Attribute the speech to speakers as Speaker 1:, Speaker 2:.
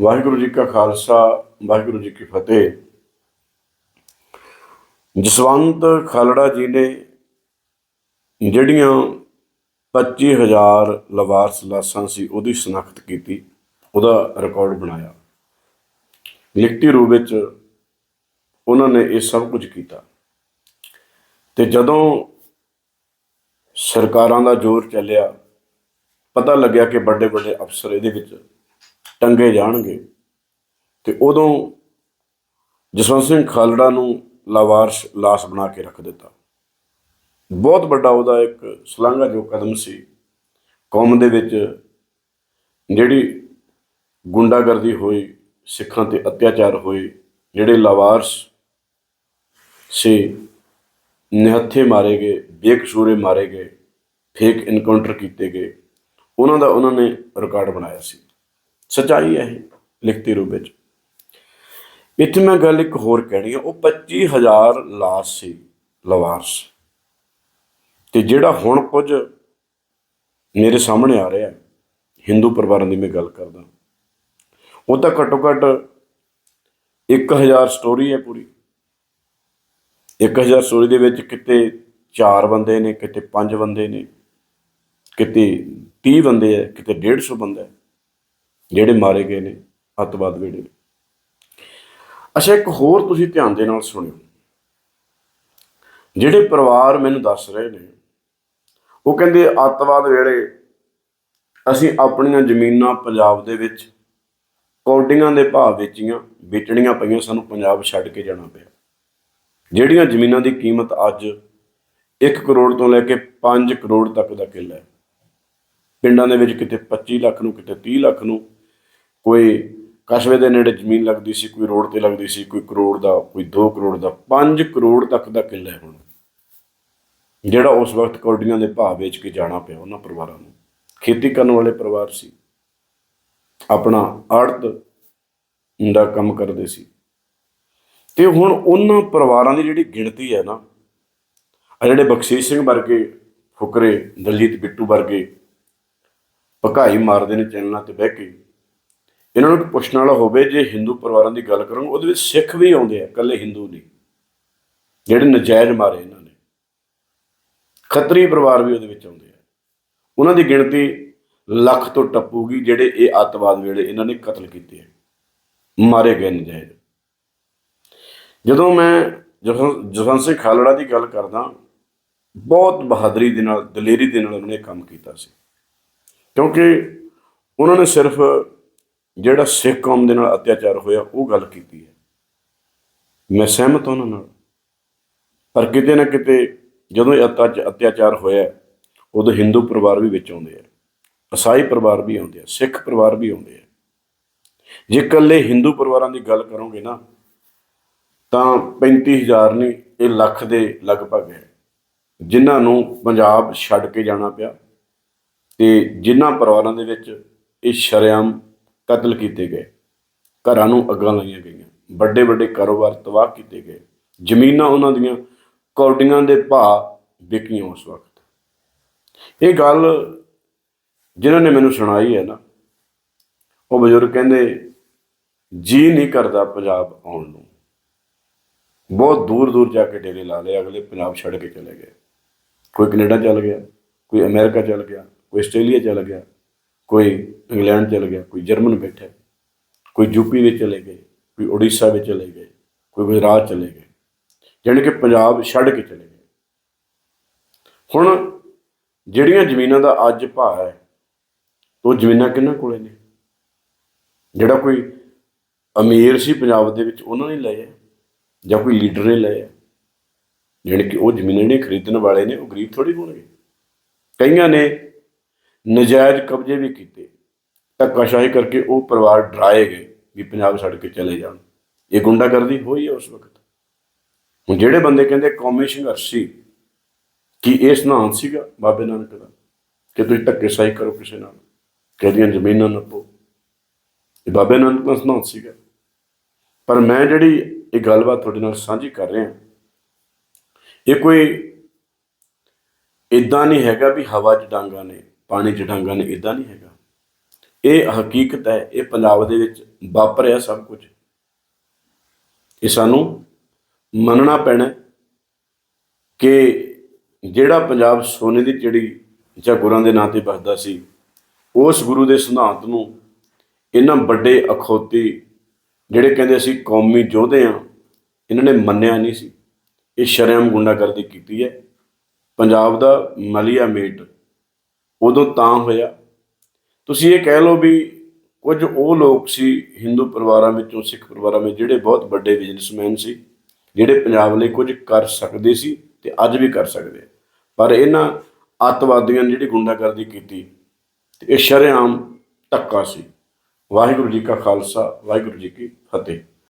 Speaker 1: ਵਾਹਿਗੁਰੂ ਜੀ ਕਾ ਖਾਲਸਾ, ਵਾਹਿਗੁਰੂ ਜੀ ਕੀ ਫਤਿਹ। ਜਸਵੰਤ ਖਾਲੜਾ ਜੀ ਨੇ ਜਿਹੜੀਆਂ 25000 ਲਵਾਰਸ ਲਾਸਾਂ ਸੀ, ਉਹਦੀ ਸ਼ਨਾਖਤ ਕੀਤੀ, ਉਹਦਾ ਰਿਕਾਰਡ ਬਣਾਇਆ। ਲਿਖਤੀ ਰੂਪ ਵਿੱਚ ਉਹਨਾਂ ਨੇ ਇਹ ਸਭ ਕੁਝ ਕੀਤਾ। ਤੇ ਜਦੋਂ ਸਰਕਾਰਾਂ ਦਾ ਜ਼ੋਰ ਚੱਲਿਆ, ਪਤਾ ਲੱਗਿਆ ਕਿ ਵੱਡੇ ਵੱਡੇ ਅਫਸਰ ਇਹਦੇ ਵਿੱਚ ਟੰਗੇ ਜਾਣਗੇ। ਤੇ ਉਦੋਂ ਜਸਵੰਤ ਸਿੰਘ ਖਾਲੜਾ ਨੂੰ ਲਾਵਾਰਸ, ਲਾਸ਼ ਬਣਾ ਕੇ ਰੱਖ ਦਿੱਤਾ। ਬਹੁਤ ਵੱਡਾ ਉਹਦਾ ਇੱਕ ਸ਼ਲਾਘਾਯੋਗ ਕਦਮ ਸੀ, ਕੌਮ ਦੇ ਵਿੱਚ ਜਿਹੜੀ ਗੁੰਡਾਗਰਦੀ ਹੋਈ, ਸਿੱਖਾਂ ਤੇ ਅਤਿਆਚਾਰ ਹੋਏ, ਜਿਹੜੇ ਲਾਵਾਰਸ ਸੀ ਨਿਹੱਥੇ ਮਾਰੇ ਗਏ, ਬੇਕਸੂਰੇ ਮਾਰੇ ਗਏ, ਫੇਕ ਇਨਕਾਊਂਟਰ ਕੀਤੇ ਗਏ, ਉਹਨਾਂ ਦਾ ਉਹਨਾਂ ਨੇ ਰਿਕਾਰਡ ਬਣਾਇਆ ਸੀ। ਸਚਾਈ ਹੈ ਇਹ ਲਿਖਤੀ ਰੂਪ ਵਿੱਚ। ਇੱਥੇ ਮੈਂ ਗੱਲ ਇੱਕ ਹੋਰ ਕਹਿਣੀ ਆ ਉਹ 25000 ਲਾਸ਼ ਸੀ ਲਵਾਰਸ। ਤੇ ਜਿਹੜਾ ਹੁਣ ਕੁਝ ਮੇਰੇ ਸਾਹਮਣੇ ਆ ਰਿਹਾ ਹੈ, ਹਿੰਦੂ ਪਰਿਵਾਰਾਂ ਦੀ ਮੈਂ ਗੱਲ ਕਰਦਾ। ਉਹ ਤਾਂ ਘੱਟੋ ਘੱਟ 1000 ਸਟੋਰੀ ਹੈ ਪੂਰੀ। 1000 ਸਟੋਰੀ ਦੇ ਵਿੱਚ ਕਿਤੇ 4 ਬੰਦੇ ਨੇ ਕਿਤੇ 5 ਬੰਦੇ ਨੇ ਕਿਤੇ 30 ਬੰਦੇ ਹੈ ਕਿਤੇ 150 ਬੰਦਾ ਹੈ। ਜਿਹੜੇ ਮਾਰੇ ਗਏ ਨੇ, ਅੱਤਵਾਦ ਵੇਲੇ। ਅੱਛਾ, ਇੱਕ ਹੋਰ ਤੁਸੀਂ ਧਿਆਨ ਦੇ ਨਾਲ ਸੁਣਿਓ। ਜਿਹੜੇ ਪਰਿਵਾਰ ਮੈਨੂੰ ਦੱਸ ਰਹੇ ਨੇ, ਉਹ ਕਹਿੰਦੇ ਅੱਤਵਾਦ ਵੇਲੇ ਅਸੀਂ ਆਪਣੀਆਂ ਜ਼ਮੀਨਾਂ ਪੰਜਾਬ ਦੇ ਵਿੱਚ ਕੌਡੀਆਂ ਦੇ ਭਾਅ ਵੇਚੀਆਂ, ਵੇਚਣੀਆਂ ਪਈਆਂ, ਸਾਨੂੰ ਪੰਜਾਬ ਛੱਡ ਕੇ ਜਾਣਾ ਪਿਆ। ਜਿਹੜੀਆਂ ਜ਼ਮੀਨਾਂ ਦੀ ਕੀਮਤ ਅੱਜ 1 ਕਰੋੜ ਤੋਂ ਲੈ ਕੇ 5 ਕਰੋੜ ਤੱਕ ਦਾ ਕਿੱਲਾ ਹੈ। ਪਿੰਡਾਂ ਦੇ ਵਿੱਚ ਕਿਤੇ 25 ਲੱਖ ਨੂੰ, ਕਿਤੇ 30 ਲੱਖ ਨੂੰ ਕੋਈ ਕਸਬੇ ਦੇ ਨੇੜੇ ਜ਼ਮੀਨ ਲੱਗਦੀ ਸੀ, ਕੋਈ ਰੋਡ ਤੇ ਲੱਗਦੀ ਸੀ, ਕੋਈ ਕਰੋੜ ਦਾ, ਕੋਈ 2 ਕਰੋੜ ਦਾ 5 ਕਰੋੜ ਤੱਕ ਦਾ ਕਿੱਲਾ ਹੈ ਹੁਣ। ਜਿਹੜਾ ਉਸ ਵਕਤ ਕੌਡੀਆਂ ਦੇ ਭਾਅ ਵੇਚ ਕੇ ਜਾਣਾ ਪਿਆ ਉਹਨਾਂ ਪਰਿਵਾਰਾਂ ਨੂੰ। ਖੇਤੀ ਕਰਨ ਵਾਲੇ ਪਰਿਵਾਰ ਸੀ। ਆਪਣਾ ਆੜਤ ਦਾ ਕੰਮ ਕਰਦੇ ਸੀ। ਤੇ ਹੁਣ ਉਹਨਾਂ ਪਰਿਵਾਰਾਂ ਦੀ ਜਿਹੜੀ ਗਿਣਤੀ ਹੈ ਨਾ ਆ ਜਿਹੜੇ ਬਖਸ਼ੀਸ਼ ਸਿੰਘ ਵਰਗੇ, ਫੁਕਰੇ, ਦਲਜੀਤ ਬਿੱਟੂ ਵਰਗੇ, ਭਕਾਈ ਮਾਰਦੇ ਨੇ ਚੈਨਲਾਂ ਤੇ ਬਹਿ ਕੇ ਇਹਨਾਂ ਨੂੰ ਕੋਈ ਪੁੱਛਣ ਵਾਲਾ ਹੋਵੇ ਜੇ ਹਿੰਦੂ ਪਰਿਵਾਰਾਂ ਦੀ ਗੱਲ ਕਰਾਂ ਉਹਦੇ ਵਿੱਚ ਸਿੱਖ ਵੀ ਆਉਂਦੇ ਆ, ਇਕੱਲੇ ਹਿੰਦੂ ਨਹੀਂ। ਜਿਹੜੇ ਨਜਾਇਜ਼ ਮਾਰੇ ਇਹਨਾਂ ਨੇ। ਖੱਤਰੀ ਪਰਿਵਾਰ ਵੀ ਉਹਦੇ ਵਿੱਚ ਆਉਂਦੇ ਆ। ਉਹਨਾਂ ਦੀ ਗਿਣਤੀ ਲੱਖ ਤੋਂ ਟੱਪੂਗੀ, ਜਿਹੜੇ ਇਹ ਅੱਤਵਾਦ ਵੇਲੇ ਇਹਨਾਂ ਨੇ ਕਤਲ ਕੀਤੇ ਆ। ਮਾਰੇ ਗਏ ਨਜਾਇਜ਼। ਜਦੋਂ ਮੈਂ ਜਸਵੰ- ਜਸਵੰਤ ਸਿੰਘ ਖਾਲੜਾ ਦੀ ਗੱਲ ਕਰਦਾ, ਬਹੁਤ ਬਹਾਦਰੀ ਦੇ ਨਾਲ, ਦਲੇਰੀ ਦੇ ਨਾਲ ਉਹਨੇ ਕੰਮ ਕੀਤਾ ਸੀ। ਕਿਉਂਕਿ ਉਹਨਾਂ ਨੇ ਸਿਰਫ ਜਿਹੜਾ ਸਿੱਖ ਕੌਮ ਦੇ ਨਾਲ ਅਤਿਆਚਾਰ ਹੋਇਆ, ਉਹ ਗੱਲ ਕੀਤੀ ਹੈ। ਮੈਂ ਸਹਿਮਤ ਹਾਂ ਉਹਨਾਂ ਨਾਲ। ਪਰ ਕਿਤੇ ਨਾ ਕਿਤੇ ਜਦੋਂ ਇਹ ਅਤਿਆਚ- ਅਤਿਆਚਾਰ ਹੋਇਆ, ਉਦੋਂ ਹਿੰਦੂ ਪਰਿਵਾਰ ਵੀ ਵਿੱਚ ਆਉਂਦੇ ਆ। ਈਸਾਈ ਪਰਿਵਾਰ ਵੀ ਆਉਂਦੇ ਆ, ਸਿੱਖ ਪਰਿਵਾਰ ਵੀ ਆਉਂਦੇ ਆ। ਜੇ ਇਕੱਲੇ ਹਿੰਦੂ ਪਰਿਵਾਰਾਂ ਦੀ ਗੱਲ ਕਰੋਗੇ ਨਾ, ਤਾਂ 35000 ਨਹੀਂ, ਇਹ ਲੱਖ ਦੇ ਲਗਭਗ ਹੈ। ਜਿਨ੍ਹਾਂ ਨੂੰ ਪੰਜਾਬ ਛੱਡ ਕੇ ਜਾਣਾ ਪਿਆ, ਤੇ ਜਿਨ੍ਹਾਂ ਪਰਿਵਾਰਾਂ ਦੇ ਵਿੱਚ ਇਹ ਸ਼ਰੇਆਮ ਕਤਲ ਕੀਤੇ ਗਏ, ਘਰਾਂ ਨੂੰ ਅੱਗਾਂ ਲਾਈਆਂ ਗਈਆਂ ਵੱਡੇ ਵੱਡੇ ਕਾਰੋਬਾਰ ਤਬਾਹ ਕੀਤੇ ਗਏ, ਜ਼ਮੀਨਾਂ ਉਹਨਾਂ ਦੀਆਂ ਕੌਡੀਆਂ ਦੇ ਭਾਅ ਵਿਕੀਆਂ ਉਸ ਵਕਤ। ਇਹ ਗੱਲ ਜਿਨ੍ਹਾਂ ਨੇ ਮੈਨੂੰ ਸੁਣਾਈ ਹੈ ਨਾ, ਉਹ ਬਜ਼ੁਰਗ ਕਹਿੰਦੇ, ਜੀ ਨਹੀਂ ਕਰਦਾ ਪੰਜਾਬ ਆਉਣ ਨੂੰ। ਬਹੁਤ ਦੂਰ ਦੂਰ ਜਾ ਕੇ ਡੇਰੇ ਲਾ ਲਏ, ਅਗਲੇ ਪੰਜਾਬ ਛੱਡ ਕੇ ਚਲੇ ਗਏ। ਕੋਈ ਕੈਨੇਡਾ ਚਲ ਗਿਆ, ਕੋਈ ਅਮਰੀਕਾ ਚਲ ਗਿਆ, ਕੋਈ ਆਸਟ੍ਰੇਲੀਆ ਚਲ ਗਿਆ। ਕੋਈ ਇੰਗਲੈਂਡ ਚਲ ਗਿਆ, ਕੋਈ ਜਰਮਨ ਬੈਠਾ, ਕੋਈ ਯੂਪੀ ਵਿੱਚ ਚਲੇ ਗਏ, ਕੋਈ ਉੜੀਸਾ ਵਿੱਚ ਚਲੇ ਗਏ, ਕੋਈ ਗੁਜਰਾਤ ਚਲੇ ਗਏ, ਜਾਣੀ ਕਿ ਪੰਜਾਬ ਛੱਡ ਕੇ ਚਲੇ ਗਏ। ਹੁਣ ਜਿਹੜੀਆਂ ਜ਼ਮੀਨਾਂ ਦਾ ਅੱਜ ਭਾਅ ਹੈ, ਉਹ ਜ਼ਮੀਨਾਂ ਕਿਹਨਾਂ ਕੋਲੇ ਨੇ? ਜਿਹੜਾ ਕੋਈ ਅਮੀਰ ਸੀ ਪੰਜਾਬ ਦੇ ਵਿੱਚ, ਉਹਨਾਂ ਨੇ ਲਏ ਆ, ਜਾਂ ਕੋਈ ਲੀਡਰ ਨੇ ਲਏ ਆ? ਜਿਹੜੇ ਕਿ ਉਹ ਜ਼ਮੀਨਾਂ ਜਿਹੜੀਆਂ ਖਰੀਦਣ ਵਾਲੇ ਨੇ, ਉਹ ਗਰੀਬ ਥੋੜੀ ਹੋਣਗੇ। ਕਈਆਂ ਨੇ ਨਜਾਇਜ਼ ਕਬਜ਼ੇ ਵੀ ਕੀਤੇ। ਧੱਕਾਸ਼ਾਹੀ ਕਰਕੇ ਉਹ ਪਰਿਵਾਰ ਡਰਾਏ ਗਏ ਵੀ ਪੰਜਾਬ ਛੱਡ ਕੇ ਚਲੇ ਜਾਣ। ਇਹ ਗੁੰਡਾਗਰਦੀ ਹੋਈ ਹੈ ਉਸ ਵਕਤ। ਹੁਣ ਜਿਹੜੇ ਬੰਦੇ ਕਹਿੰਦੇ ਕੌਮੀ ਸੰਘਰਸ਼ ਸੀ, ਕਿ ਇਹ ਸਿਧਾਂਤ ਸੀਗਾ ਬਾਬੇ ਨਾਨਕ ਦਾ ਕਿ ਤੁਸੀਂ ਧੱਕੇਸ਼ਾਹੀ ਕਰੋ ਕਿਸੇ ਨਾਲ ਕਿਹਦੀਆਂ ਜ਼ਮੀਨਾਂ ਨੱਪੋ? ਇਹ ਬਾਬੇ ਨਾਨਕ ਦਾ ਸਿਧਾਂਤ ਸੀਗਾ। ਪਰ ਮੈਂ ਜਿਹੜੀ ਇਹ ਗੱਲਬਾਤ ਤੁਹਾਡੇ ਨਾਲ ਸਾਂਝੀ ਕਰ ਰਿਹਾ, ਇਹ ਕੋਈ ਇਦਾਂ ਨਹੀਂ ਹੈਗਾ ਵੀ ਹਵਾ 'ਚ ਡਾਂਗਾ ਨੇ। ਪਾਣੀ 'ਚ ਡਾਂਗਾ ਨੇ ਇਦਾਂ ਨਹੀਂ ਹੈਗਾ। ਇਹ ਹਕੀਕਤ ਹੈ, ਇਹ ਪੰਜਾਬ ਦੇ ਵਿੱਚ ਵਾਪਰਿਆ ਸਭ ਕੁਝ। ਇਹ ਸਾਨੂੰ ਮੰਨਣਾ ਪੈਣਾ ਕਿ ਜਿਹੜਾ ਪੰਜਾਬ ਸੋਨੇ ਦੀ ਚਿੜੀ ਜਾਂ ਗੁਰਾਂ ਦੇ ਨਾਂ ਤੇ ਵਸਦਾ ਸੀ, ਉਸ ਗੁਰੂ ਦੇ ਸਿਧਾਂਤ ਨੂੰ ਇਹਨਾਂ ਵੱਡੇ ਅਖੌਤੀ ਜਿਹੜੇ ਕਹਿੰਦੇ ਅਸੀਂ ਕੌਮੀ ਯੋਧੇ ਆ, ਇਹਨਾਂ ਨੇ ਮੰਨਿਆ ਨਹੀਂ ਸੀ। ਇਹ ਸ਼ਰਮ ਗੁੰਡਾਗਰਦੀ ਕੀਤੀ ਹੈ। ਪੰਜਾਬ ਦਾ ਮਲੀਆ ਮੇਟ ਉਦੋਂ ਤਾਂ ਹੋਇਆ। ਤੁਸੀਂ ਇਹ ਕਹਿ ਲਓ ਵੀ ਕੁਝ ਉਹ ਲੋਕ ਸੀ, ਹਿੰਦੂ ਪਰਿਵਾਰਾਂ ਵਿੱਚੋਂ, ਸਿੱਖ ਪਰਿਵਾਰਾਂ ਵਿੱਚ, ਜਿਹੜੇ ਬਹੁਤ ਵੱਡੇ ਬਿਜ਼ਨਸਮੈਨ ਸੀ, ਜਿਹੜੇ ਪੰਜਾਬ ਲਈ ਕੁਝ ਕਰ ਸਕਦੇ ਸੀ ਤੇ ਅੱਜ ਵੀ ਕਰ ਸਕਦੇ ਪਰ ਇਹਨਾਂ ਅੱਤਵਾਦੀਆਂ ਨੇ ਜਿਹੜੀ ਗੁੰਡਾਗਰਦੀ ਕੀਤੀ, ਤੇ ਇਹ ਸ਼ਰੇਆਮ ਧੱਕਾ ਸੀ। ਵਾਹਿਗੁਰੂ ਜੀ ਕਾ ਖਾਲਸਾ, ਵਾਹਿਗੁਰੂ ਜੀ ਕੀ ਫਤਿਹ।